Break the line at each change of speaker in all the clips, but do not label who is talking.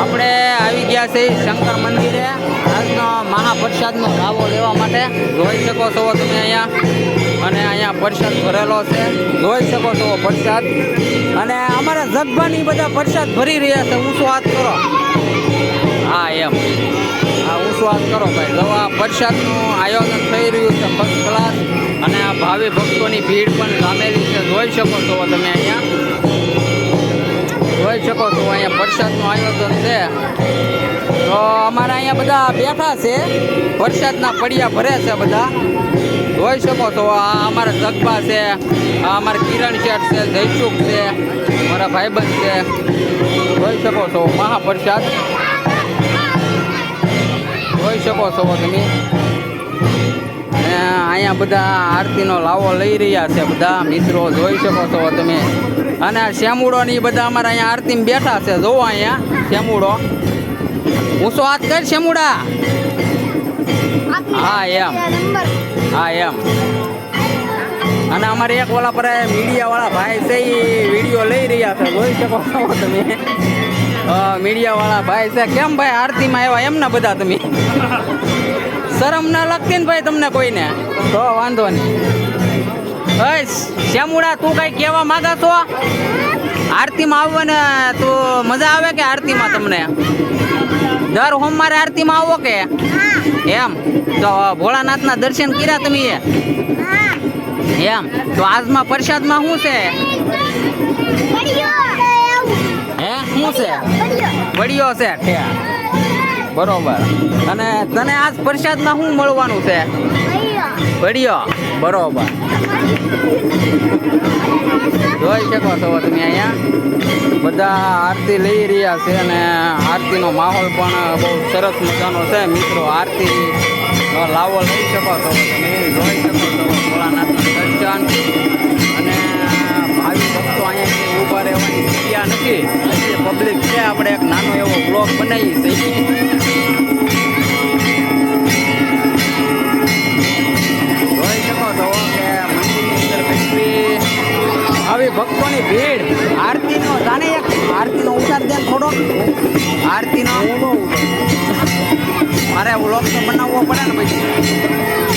આપણે આવી ગયા છે શંકર મંદિરે. આજનો મહાપ્રસાદનો લાવો લેવા માટે. જોઈ શકો છો તમે અહીંયા. અને અહીંયા પ્રસાદ ભરેલો છે. જોઈ શકો છો પ્રસાદ. અને અમારા જગભાની બધા પ્રસાદ ભરી રહ્યા છે. ઊંચો હાથ કરો. હા, એમ. હા, ઊંચો હાથ કરો ભાઈ. જો આ પ્રસાદનું આયોજન થઈ રહ્યું છે ફર્સ્ટ ક્લાસ અને આ ભાવિ ભક્તોની ભીડ પણ સામેલી છે. જોઈ શકો છો તમે અહીંયા. જોઈ શકો છો, અહીંયા વરસાદનું આયોજન છે. તો અમારા અહીંયા બધા બેઠા છે. વરસાદના પડિયા ભરે છે બધા. જોઈ શકો છો, આ અમારા જગબા છે, આ અમારા કિરણ શેઠ છે, જયસુખ છે, મારા ભાઈબંધ છે. જોઈ શકો છો, મહાપ્રસાદ. જોઈ શકો છો તમે. અહીંયા બધા આરતીનો લાવો લઈ રહ્યા છે. બધા મિત્રો જોઈ શકો છો તમે. અને આ શેમુડો ને એ બધા અમારા અહીંયા આરતીમાં બેઠા છે. જોવો અહીંયા શેમુડો. ઊંચો હાથ કર શેમુડા. હા, એમ. હા એમ. અને અમારે એક ઓલા પર મીડિયા વાળા ભાઈ છે એ વીડિયો લઈ રહ્યા છે. જોઈ શકો છો તમે. મીડિયા વાળા ભાઈ છે. કેમ ભાઈ આરતીમાં આવ્યા એમ ને બધા તમે? શરમ ના લાગતી ને ભાઈ તમને કોઈને. તો વાંધો નહીં. હઈ શ્યામુડા તું કઈ કહેવા માંગા છો? આરતીમાં આવવાને તો મજા આવે કે આરતીમાં તમને? દર સોમવારે આરતીમાં આવો કે? એમ. તો ભોળાનાથના દર્શન કર્યા તમે એમ. તો આજમાં પ્રસાદમાં શું છે? હે? શું છે? વડીયો. છે. બરોબર. અને તને આજ પ્રસાદમાં શું મળવાનું છે? ભડિયો. બરોબર. જોઈ શકો છો તમે અહીંયા. બધા આરતી લઈ રહ્યા છે અને આરતીનો માહોલ પણ બહુ સરસ મજાનો છે. મિત્રો આરતી નો લાવો લઈ શકો છો તમે. જોઈ શકો છો ભોળાનાથના દર્શન. અને ભાવિ ભક્તો અહીંયા ઊભા રહેવાની જગ્યા નથી. એટલે પબ્લિક છે. આપણે એક નાનો એવો બ્લોગ બનાવી છે આવી ભક્તોની ભીડ. આરતીનો જાણે એક આરતીનો ઉતાર દે થોડો. આરતીનો. મારે વ્લોગ તો બનાવવો પડે ને પછી.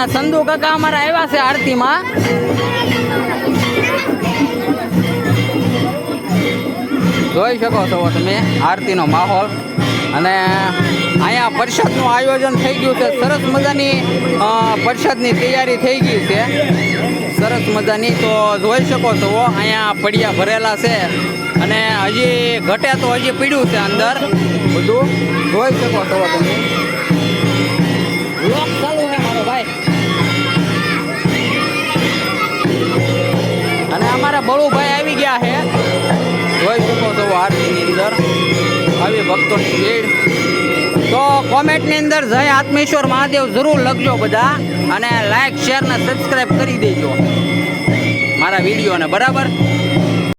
આ સંધુ કાકા અમારે આવ્યા છે આરતીમાં. જોઈ શકો છો તમે આરતીનો માહોલ. અને અહીંયા પરિષદનું આયોજન થઈ ગયું છે. સરસ મજાની પરિષદની તૈયારી થઈ ગઈ છે. સરસ મજાની. તો જોઈ શકો છો અહીંયા પડિયા ભરેલા છે. અને હજી ઘટે તો હજી પીડ્યું છે અંદર. બધું. જોઈ શકો છો તમે. ભક્તોની ભીડ તો કોમેન્ટની અંદર જય આત્મેશ્વર મહાદેવ જરૂર લખજો બધા અને લાઈક શેર ને સબસ્ક્રાઈબ કરી દેજો. મારા વિડીયોને બરાબર?